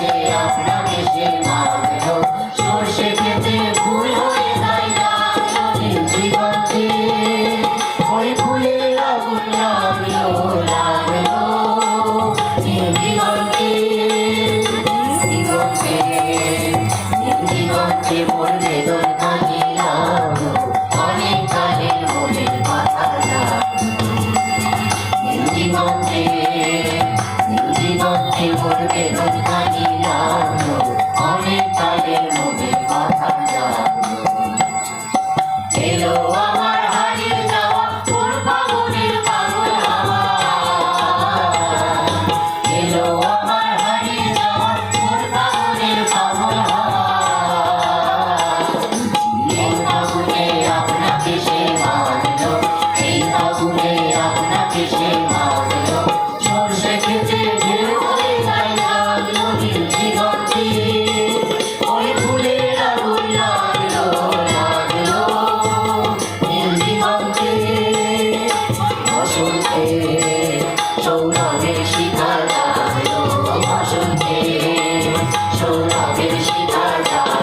গেছে আপনার দেশের মাঝে সর্ষে খেতে ভুল হয়ে যায় না জীবনকে ওই ফুলের আগুন লাগল লাগল। জীবনকে জীবনকে জীবনকে মন বেদন কালিলাম অনেক কালের মনের কথা জীবনকে জীবনকে মন বেদন কাল শিকার সৌরভের শিকার